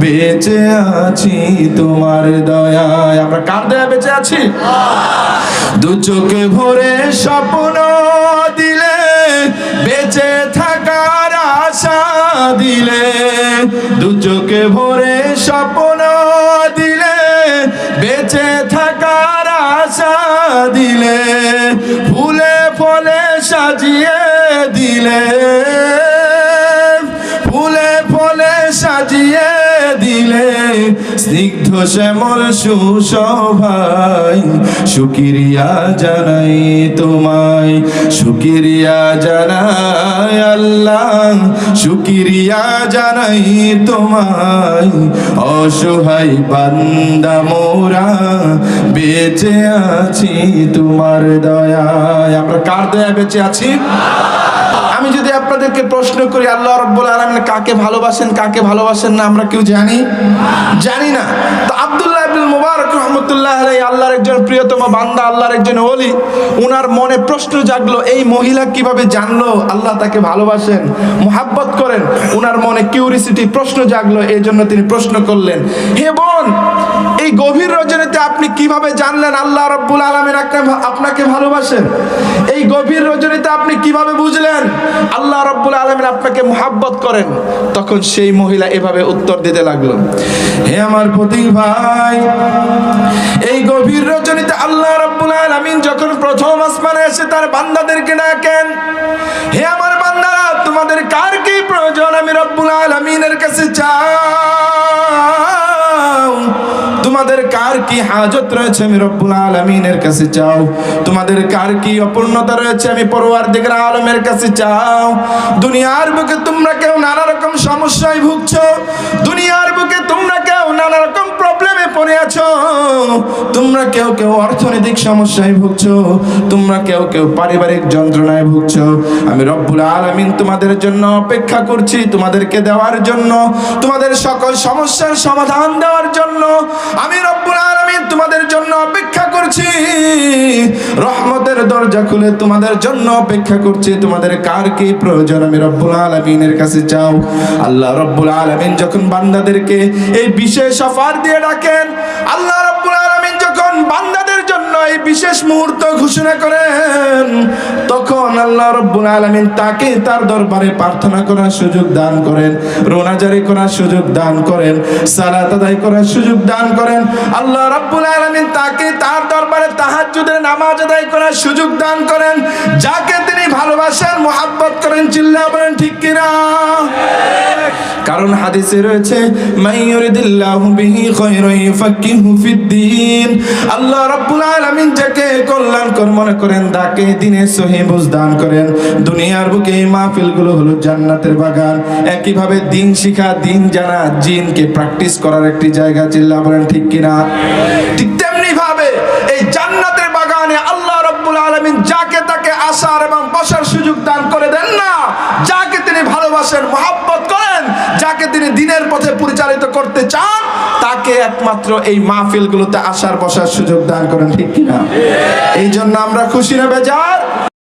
বেঁচে আছি তোমার দয়ায়। আমরা কার দয়া বেঁচে আছি? দু চোখে ভরে স্বপ্ন দিলে, বেঁচে থাকার আশা দিলে। দু চোখে ভরে স্বপ্ন দিলে, বেঁচে থাকার আশা দিলে। ফুলে ফলে সাজিয়ে দিলে। দিলে স্নিগ্ধ শ্যামল সুশোভাই শুকিরিয়া জানাই তোমায় শুকিরিয়া জানাই আল্লাহ শুকিরিয়া জানাই তোমায়। অসহায় বান্দা মোরা, বেঁচে আছি তোমার দয়া আমরা কার দয়া বেঁচে আছি? আমি যদি আপনাদেরকে প্রশ্ন করি, আল্লাহ রব্বুল আলমিন কাকে ভালোবাসেন কাকে ভালোবাসেন না, আমরা কেউ জানি? জানি না। তো আব্দুল্লাহ আব্দুল মুবারক রহমতুল্লাহ আল্লাহর একজন প্রিয়তম বান্দা, আল্লাহর একজন ওলি, উনার মনে প্রশ্ন জাগলো, এই মহিলা কীভাবে জানলো আল্লাহ তাকে ভালোবাসেন, মোহাব্বত করেন? উনার মনে কিউরিসিটি প্রশ্ন জাগলো এই জন্য তিনি প্রশ্ন করলেন, হে বোন এই গভীর রজনীতে আপনি কীভাবে জানলেন আল্লাহ রব্বুল আলমিন আপনাকে ভালোবাসেন? এই গভীর রজনীতে আপনি কীভাবে বুঝলেন আল্লাহ রব্বুল আলমিন আপনাকে মোহাব্বত করেন? তখন সেই মহিলা এভাবে উত্তর দিতে লাগল। হে আমার প্রতি ভাই, এই গভীর রজনীতে আল্লাহ রব্বুল আলমিন যখন প্রথম আসমানে এসে তার বান্দাদেরকে ডাকেন, হে আমার বান্দারা, তোমাদের কার কি প্রয়োজন? আমি রব্বুল আলমিনের কাছে চাও কার কি হাজত রয়েছে আমি রব্বুল আলমিনের কাছে চাও? তোমাদের কার কি অপূর্ণতা রয়েছে আমি পরোয়ার দিকের আলমের কাছে চাও? দুনিয়ার বুকে তোমরা কেউ নানা রকম সমস্যায় ভুগছো। দুনিয়ার বুকে তোমরা কেউ নানা রকম প্রবলেমে পড়ে আছো। তোমরা কেউ কেউ অর্থনৈতিক সমস্যায় ভুগছো। তোমরা কেউ কেউ পারিবারিক যন্ত্রণায় ভুগছো। আমি রব্বুল আলমিন তোমাদের জন্য অপেক্ষা করছি, তোমাদেরকে দেওয়ার জন্য, তোমাদের সকল সমস্যার সমাধান দেওয়ার জন্য। আমি রব্বুল করছি রহমতের দরজা খুলে তোমাদের জন্য অপেক্ষা করছি। তোমাদের কার কি প্রয়োজন? আমি রব্বুল আলমিনের কাছে চাও। আল্লাহ রব্বুল আলমিন যখন বান্দাদেরকে এই বিশেষ অফার দিয়ে ডাকেন, আল্লাহ রব্বুল আলমিন যখন বান্দাদের জন্য এই বিশেষ মুহূর্ত ঘোষণা করেন, তখন আল্লাহ রব্বুল আলমিন তাকে তার দরবারে প্রার্থনা করার সুযোগ দান করেন, রোনাজারি করার সুযোগ দান করেন, সালাত আদায় করার সুযোগ দান করেন। আল্লাহ রব্বুল আলমিন তাকে তার নামাজ আদায় করার সুযোগ দান করেন। যাকে তিনি ভালোবাসেন, মোহাব্বত করেন চিল্লা বলেন, ঠিক কিনা? কারণ হাদিসে রয়েছে বিহি আল্লাহ রাব্বুল আলামিন যাকে মনে করেন, তাকে দিনে সহি করেন। দুনিয়ার বুকে এই মাহফিলগুলো হলো জান্নাতের বাগান। একইভাবে দিন শিখা, দিন জানা, জিনকে প্র্যাকটিস করার একটি জায়গা চিল্লা বলেন, ঠিক কিনা? ঠিক দান করে দেন না। যাকে তিনি ভালোবাসেন, মহাব্বত করেন, যাকে তিনি দিনের পথে পরিচালিত করতে চান, তাকে একমাত্র এই মাহফিলগুলোতে আসার বসার সুযোগ দান করেন, ঠিক কিনা? এই জন্য আমরা খুশি না বেজার